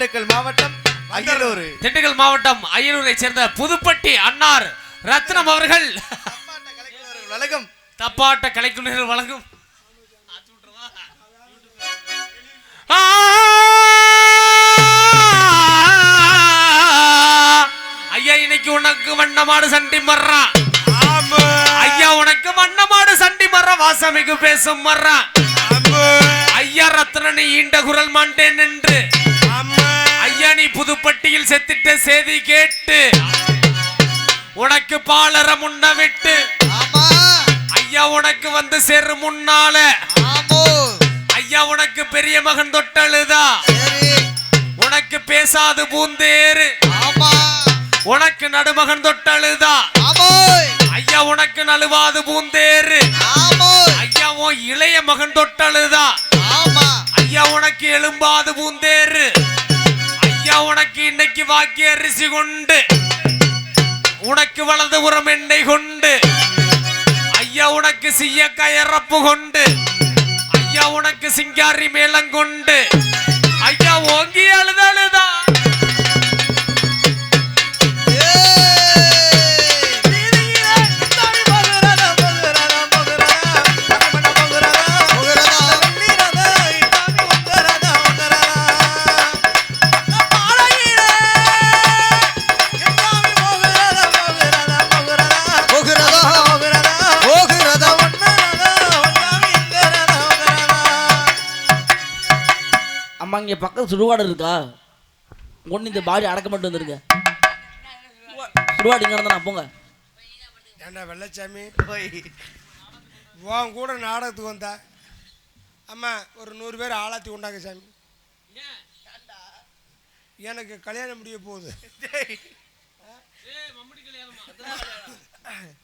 திண்டுக்கல் மாவட்டம் அகிலூர் திண்டுக்கல் மாவட்டம் அய்யனூரை சேர்ந்த புதுப்பட்டி அன்னார் ரத்னம் அவர்கள். வணக்கம் தப்பாட்ட கலைக்குழுவினர் வழங்கும்! ஐயா இன்னைக்கு உனக்கு வண்ணமாடு சண்டி மர்றான் ஐயா உனக்கு வண்ணமாடு சண்டி மர்ற. வாசமிகு பேசும் மர்றான் ஐயா ரத்னனி ஈண்ட குரல் மாண்டேன் என்று. நீ புதுப்பட்டியில் செத்துட்ட செய்தி கேட்டு உனக்கு பாலர முன்ன விட்டு ஐயா உனக்கு வந்து சேரு முன்னால ஆமோ. ஐயா உனக்கு பெரிய மகன் தொட்டழுதா? உனக்கு பேசாது பூந்தேரு ஆமா. உனக்கு நடுமகன் தொட்டழுதா? ஐயா உனக்கு நழுவாது பூந்தேரு ஐயா உன் இளைய மகன் தொட்டழுதா? ஆமா. ஐயா உனக்கு எழும்பாது பூந்தேரு ராஜா உனக்கு இன்னைக்கு வாக்கிய அரிசி கொண்டு உனக்கு வலது புறம் எண்ணெய் கொண்டு ஐயா உனக்கு சிய கயறப்பு கொண்டு ஐயா உனக்கு சிங்காரி மேளங்கொண்டு ஐயா ஓங்கி அழுதழுதா இங்கே பக்கத்து சுடுகாடு இருக்கா? ஒன்று இந்த பாடி அடக்க மட்டும் வந்துருங்க. சுடுகாடு இங்கே இருந்தா போங்க. ஏண்டா வெள்ளச்சாமி? உன் கூட நாடகத்துக்கு வந்தா? அம்மா ஒரு நூறு பேர் ஆளாத்தி உண்டாங்க சாமி. எனக்கு கல்யாணம் முடிய போகுது.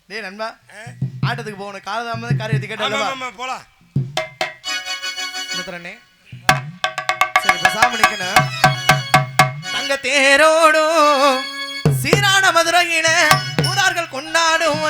டேய் நண்பா. ஆட்டத்துக்கு போகணும். காலதாமத காரியத்தை கேட்டா போலாம். நிறுத்துறேனே சரி பேசாம நிக்கணும் தங்க தேரோடும் சீரான மதுரையில ஊரார்கள் கொண்டாடும்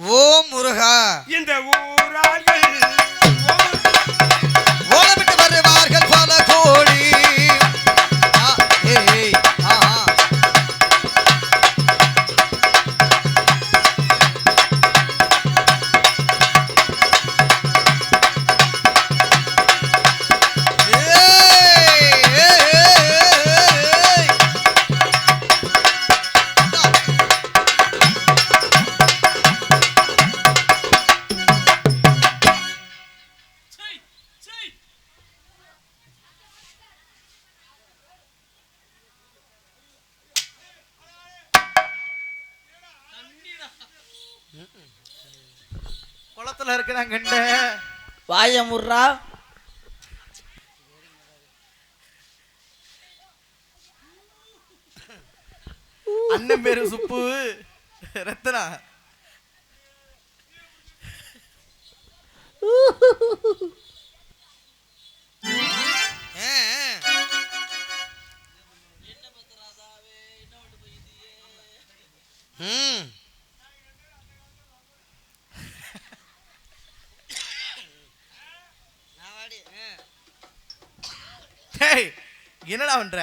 ஓ முருகா. இந்த ஊரார்கள் குளத்துல இருக்கிறாங்க வாய முர்ரா அண்ணன் பேரு சுப்பு. ரத்னா. ஆ, ஆ. ம் நான் வாடி, ஆ. டேய் என்னடா பண்ற?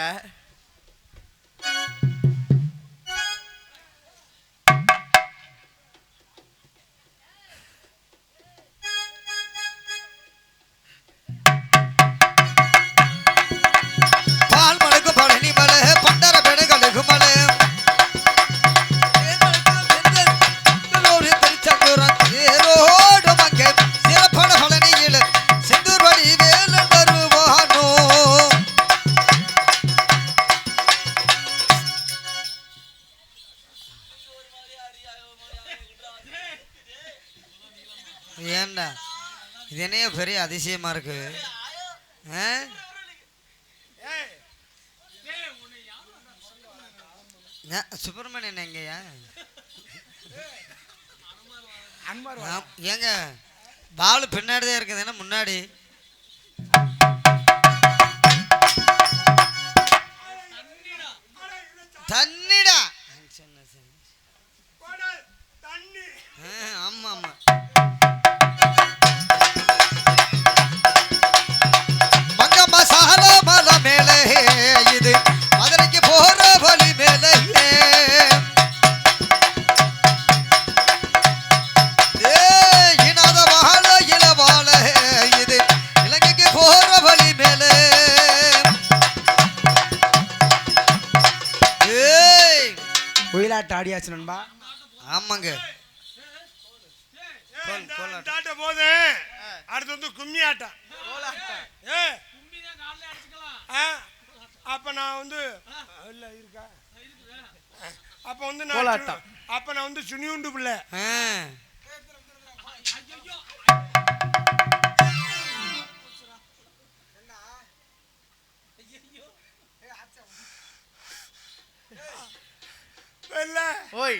அதிசயமா இருக்கு. சுப்பிரமணியன் எங்கயா ஏங்க பால் பின்னாடிதான் இருக்குது ஏன்னா முன்னாடி? தன்னிட ஆமாங்க. ஆட்டம். போது. அடுத்து வந்து கும்மி ஆட்டம். ஏ ஆ, அப்ப நான் வந்து இல்ல இருக்கா? அப்ப வந்து நான் அப்ப நான் வந்து சுனியுண்டு பிள்ளை. ஓய்.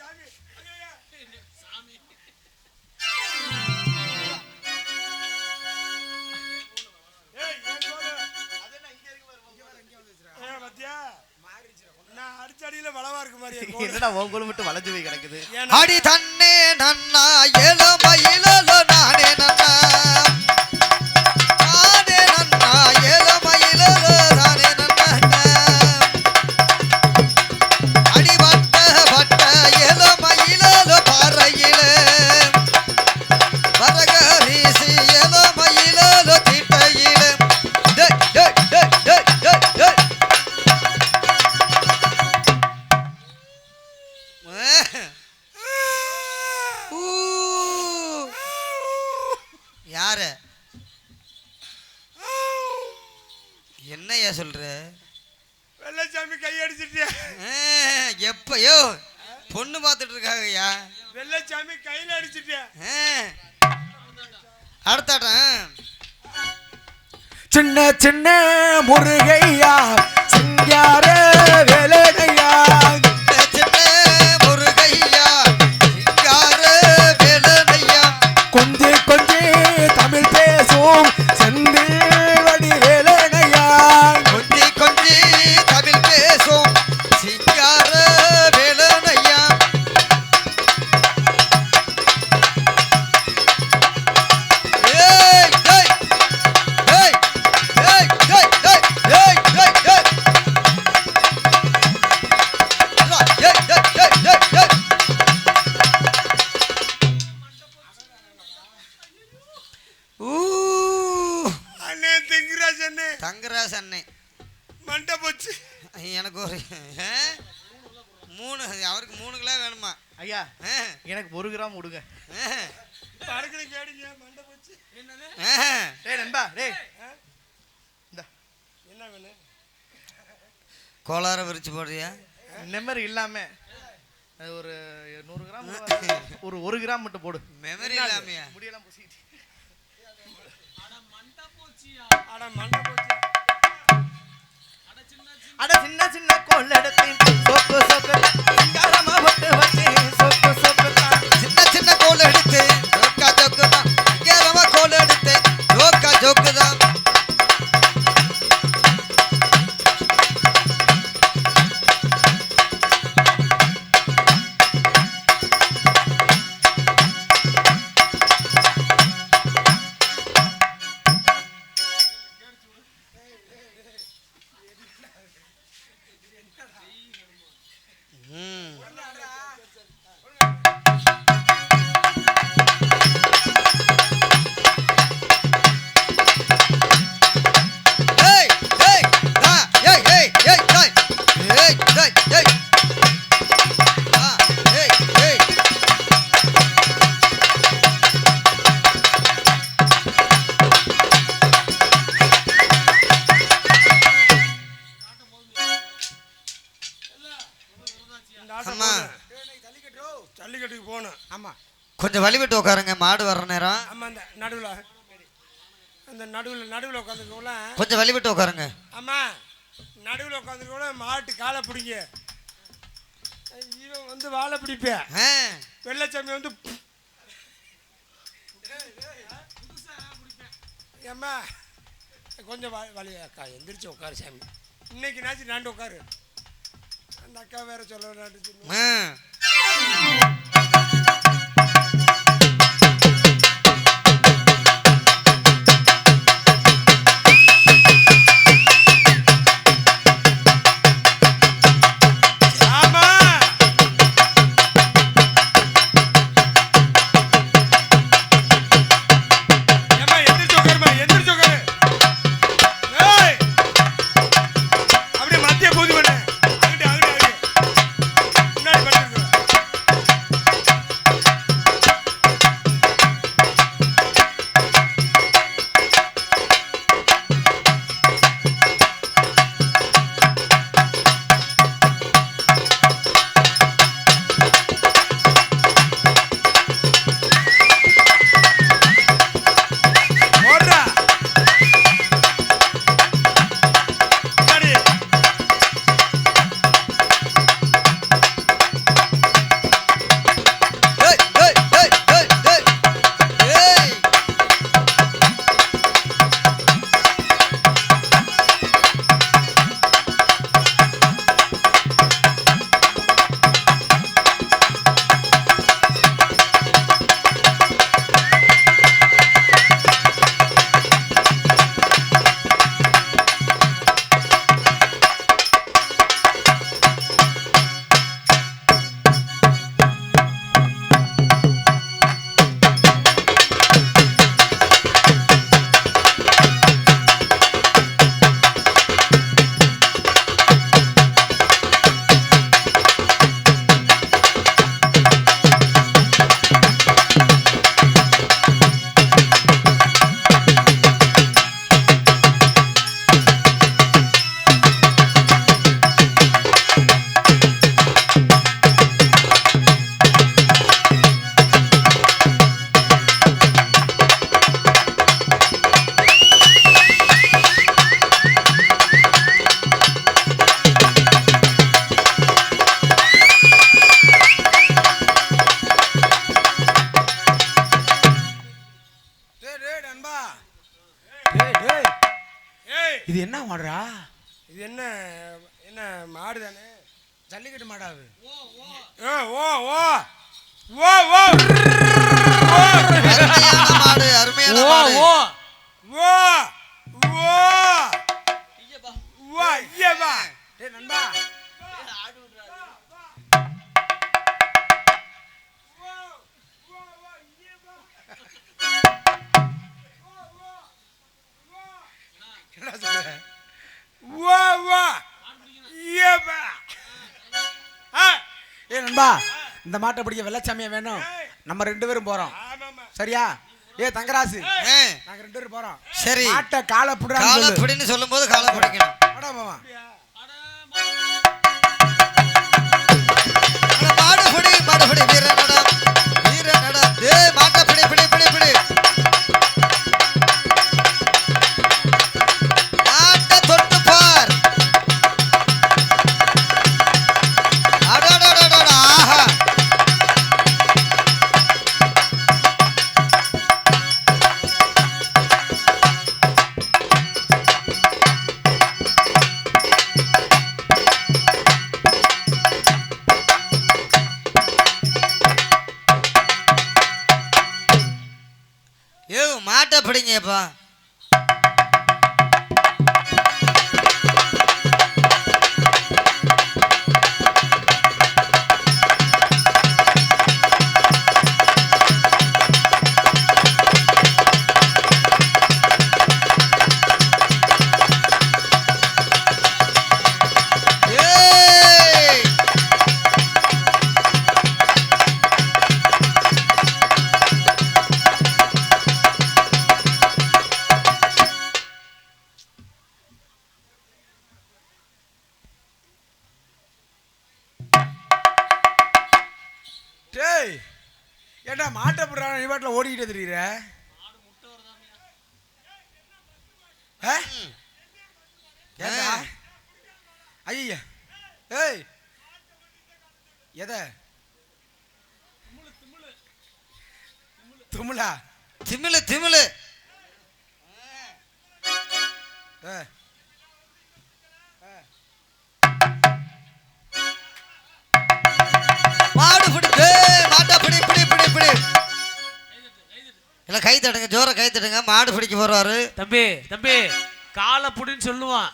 என்னடா உன் கோல் மட்டும் வளைஞ்சு போய் கிடக்குது. அடி தன்னே நன்னா ஏழமயிலோ ஐயோ பொண்ணு பார்த்துட்டு இருக்காங்க ஐயா. வெள்ளச்சாமி கையில் அடிச்சுட்டேன் அடுத்தாட்டம் சின்ன சின்ன முருகையா சிங்கார வேலையா கொஞ்சம் கொஞ்சம் தமிழ் பேசும் கோளார விரிச்சு போடுறியா? நெம்மர் இல்லாம. அது ஒரு நூறு கிராம் ஒரு ஒரு கிராம் மட்டும் போடு. மெமரி இல்லாமையா? முடியெல்லாம் பூசிக்கிட்டு அட மண்டை போச்சு. அட சின்ன சின்ன கோல் எடுத்து சோப்பு சோப்பு. சிங்காரமா போட்டு வச்சு சோப்பு சோப்பு சின்ன சின்ன கோல் எடுத்து கொஞ்சம் வழி விட்டு உட்காருங்க மாடு வர்ற நேரம். ஆமா அந்த நடுவுல. அந்த நடுவுல நடுவுல உட்காந்துருக்கோம்ல. கொஞ்சம் வழி விட்டு உட்காருங்க. ஆமா நடுவுல உட்காந்துருக்கோம்ல மாட்டு காலை பிடிங்க. இவன் வந்து வாழை பிடிப்பேன் வெள்ளச்சாமி வந்து ஏம்மா கொஞ்சம் வழி அக்கா எந்திரிச்சு உட்காரு சாமி. இன்னைக்கு நாச்சு நாண்டு உட்காரு. அந்த அக்கா வேற சொல்ல இது என்ன மாடுறா? இது என்ன என்ன மாடு தானே? ஜல்லிக்கட்டு மாடாது ஓ ஓ. ஓ ஓ. ஓ அருமையான மாடு அருமையான ஓ மாடு ஓ. ஓ ஓ. வா ஐயா வா டேய் நண்பா. சொல்ற வா வா. நண்பா இந்த மாட்டை பிடிக்க வெள்ளச்சாமியா வேணும். நம்ம ரெண்டு பேரும் போறோம். ஆமாமா சரியா? ஏ தங்கராசு. நாங்க ரெண்டு பேரும் போறோம். சரி. மாட்டை காலை புடுறான்னு காலை பிடின்னு சொல்லும் போது காலை பிடிக்கணும். வாடா மாமா. அட, மாடு பிடி மாடு பிடி வீர மாட்டை திமிழு திமிழு ஏ மாடு பிடி ஏய், மாட்டை பிடி பிடி பிடி பிடி. இல்லை கை தட்டுங்க ஜோர கை தட்டுங்க. மாடு பிடிக்க போறாரு. தம்பி தம்பி காலை புடின்னு சொல்லுவான்.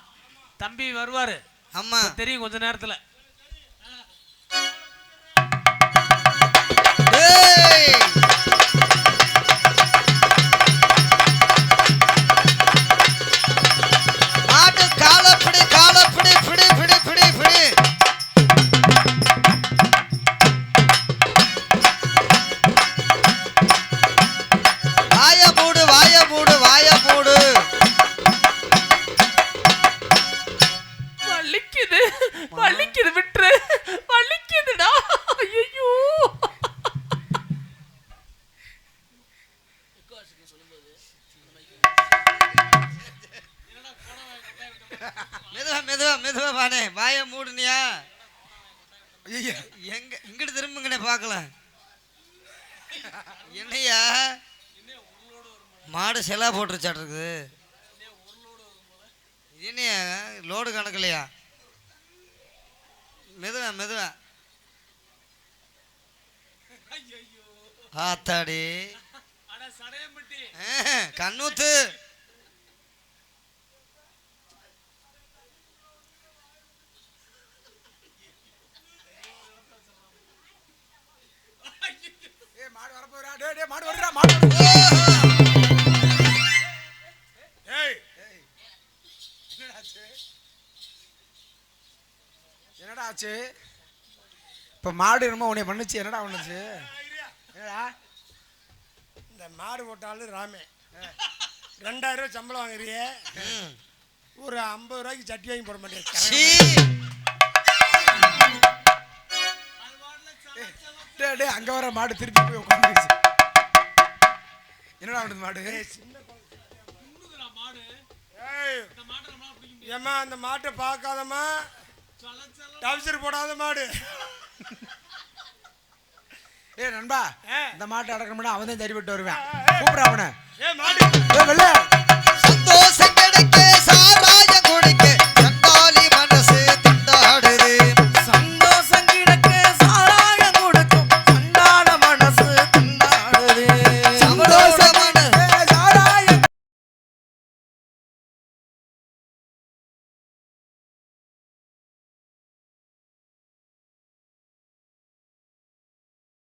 தம்பி வருவாரு. ஆமா. தெரியும் கொஞ்ச நேரத்துல. ஏய்! எங்க இங்கிட்டு திரும்புங்கண்ணே பார்க்கலாம். என்னையா? மாடு செலா போட்டுருச்சாட்டு இருக்குது இது என்னையா? லோடு கணக்குலையா மெதுவா மெதுவா. ஆத்தாடி. கண்ணூத்து ஏய் மாடு வரப்போறா டேய் மாடு வருடா மாடு. ஏய் என்னடா ஆச்சு என்னடா ஆச்சு இப்போ மாடு என்னமோ உன்னை பண்ணுச்சு என்னடா பண்ணுச்சு? என்னடா இந்த மாடு போட்டாலும் ராமே ரெண்டாயிரம் ரூபாய் சம்பளம் வாங்குறியே. ஒரு ஐம்பது ரூபாய்க்கு சட்டி வாங்கி போட மாட்டேன். டேய் அங்க வர மாடு திருப்பி போய் உட்காந்துருச்சு என்னடா ஆடுது மாடு? ஏமா அந்த மாட்டை பார்க்காதம்மா. டவுசர் போடாத மாடு. ஏ நண்பா இந்த மாட்டை அடக்கணும்னா அவன் தான் தறிவிட்டு வருவேன். கூப்பிட அவனை. சந்தோஷம் கிடைக்க சாபா